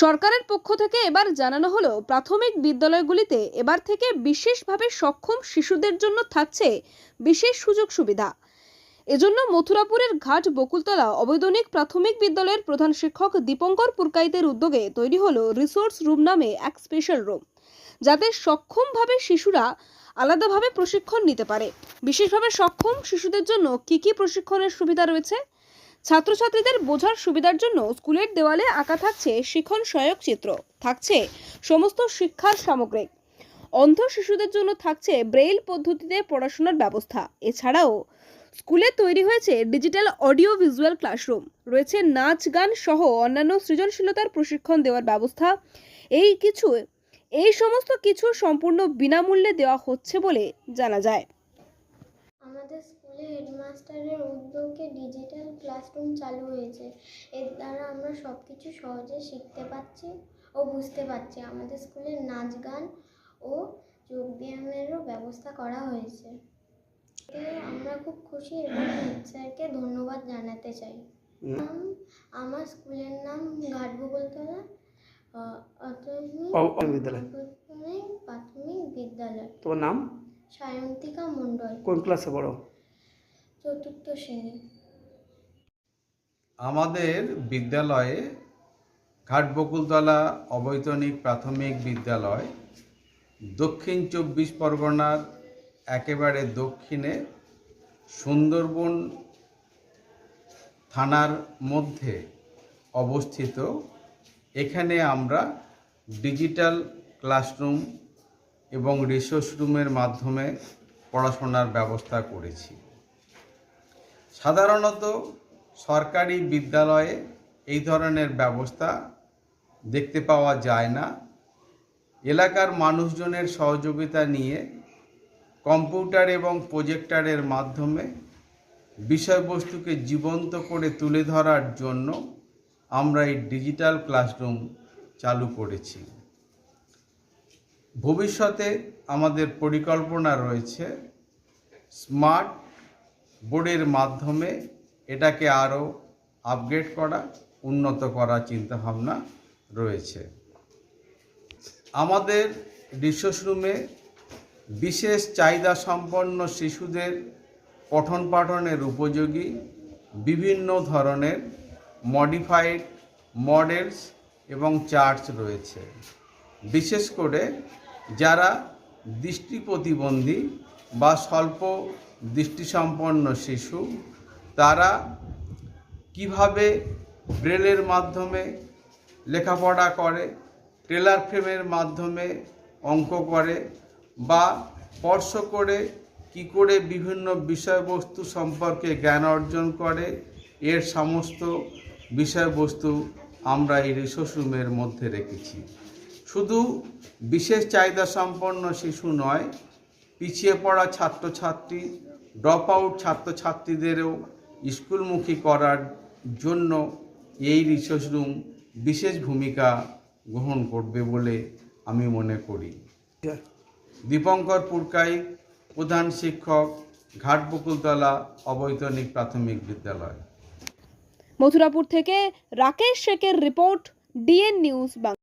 সরকারের পক্ষ থেকে এবার জানানো হলো, প্রাথমিক বিদ্যালয়গুলিতে এবার থেকে বিশেষভাবে সক্ষম শিশুদের জন্য থাকছে বিশেষ সুযোগ সুবিধা। এজন্য মথুরাপুরের ঘাট বকুলতলা অবৈতনিক প্রাথমিক বিদ্যালয়ের প্রধান শিক্ষক দীপঙ্কর পুরকাইতের উদ্যোগে তৈরি হলো রিসোর্স রুম নামে এক স্পেশাল রুম, যাতে সক্ষমভাবে শিশুরা আলাদাভাবে প্রশিক্ষণ নিতে পারে। বিশেষভাবে সক্ষম শিশুদের জন্য কি কি প্রশিক্ষণের সুবিধা রয়েছে? ছাত্রছাত্রীদের বোঝার সুবিধার জন্য স্কুলের দেওয়ালে আঁকা থাকছে শিখন সহায়ক চিত্র। থাকছে সমস্ত শিক্ষার সামগ্রিক অন্ধ শিশুদের জন্য থাকছে ব্রেইল পদ্ধতিতে পড়াশোনার ব্যবস্থা। এছাড়াও স্কুলে তৈরি হয়েছে ডিজিটাল অডিও ভিজুয়াল ক্লাসরুম। রয়েছে নাচ, গান সহ অন্যান্য সৃজনশীলতার প্রশিক্ষণ দেওয়ার ব্যবস্থা। এই কিছু, এই সমস্ত কিছু সম্পূর্ণ বিনামূল্যে দেওয়া হচ্ছে বলে জানা যায়। স্কুলে হেডমাস্টারের উদ্যোগে ডিজিটাল ক্লাসরুম চালু হয়েছে। এর দ্বারা আমরা সব কিছু সহজে শিখতে পারছি ও বুঝতে পারছি। আমাদের স্কুলে নাচ গান ও যোগব্যায়ামেরও ব্যবস্থা করা হয়েছে। এতে আমরা খুব খুশি এবং স্যারকে ধন্যবাদ জানাতে চাই। আমার স্কুলের নাম বিদ্যালয়। প্রাথমিক প্রাথমিক বিদ্যালয়। তোমার নাম? সায়ন্তিকা মণ্ডল। কোন ক্লাসে পড়ো? চতুর্থ শ্রেণি। আমাদের বিদ্যালয়ে ঘাটবকুলতলা অবৈতনিক প্রাথমিক বিদ্যালয়, দক্ষিণ চব্বিশ পরগনার একেবারে দক্ষিণে সুন্দরবন থানার মধ্যে অবস্থিত। এখানে আমরা ডিজিটাল ক্লাসরুম এবং রিসোর্স রুমের মাধ্যমে পড়াশোনার ব্যবস্থা করেছি। সাধারণত সরকারি বিদ্যালয়ে এই ধরনের ব্যবস্থা দেখতে পাওয়া যায় না। এলাকার মানুষজনের সহযোগিতা নিয়ে কম্পিউটার এবং প্রজেক্টরের মাধ্যমে বিষয়বস্তুকে জীবন্ত করে তুলে ধরার জন্য আমরা এই ডিজিটাল ক্লাসরুম চালু করেছি। ভবিষ্যতে আমাদের পরিকল্পনা রয়েছে স্মার্ট বোর্ডের মাধ্যমে এটাকে আরও আপগ্রেড করা, উন্নত করার চিন্তাভাবনা রয়েছে। আমাদের রিসোর্স রুমে বিশেষ চাহিদা সম্পন্ন শিশুদের পঠন পাঠনের উপযোগী বিভিন্ন ধরনের মডিফাইড মডেলস এবং চার্টস রয়েছে। বিশেষ করে যারা দৃষ্টি প্রতিবন্ধী বা স্বল্প দৃষ্টিসম্পন্ন শিশু, তারা কীভাবে ব্রেলের মাধ্যমে লেখাপড়া করে, টেলার ফ্রেমের মাধ্যমে অঙ্ক করে, বা স্পর্শ করে কি করে বিভিন্ন বিষয়বস্তু সম্পর্কে জ্ঞান অর্জন করে, এর সমস্ত বিষয়বস্তু আমরা এই রিসোর্স মধ্যে রেখেছি। শুধু বিশেষ চাহিদা সম্পন্ন শিশু নয় পিছিয়ে পড়া ছাত্রছাত্রী ড্রপ আউট ছাত্রছাত্রীদেরও স্কুলমুখী করার জন্য এই রিসোর্স রুম বিশেষ ভূমিকা গ্রহণ করবে বলে আমি মনে করি। দীপঙ্কর পুরকাই, প্রধান শিক্ষক, ঘাটবকুলতলা অবৈতনিক প্রাথমিক বিদ্যালয়। মথুরাপুর থেকে রাকেশ শেখের রিপোর্ট, ডিএন নিউজ বাংলা।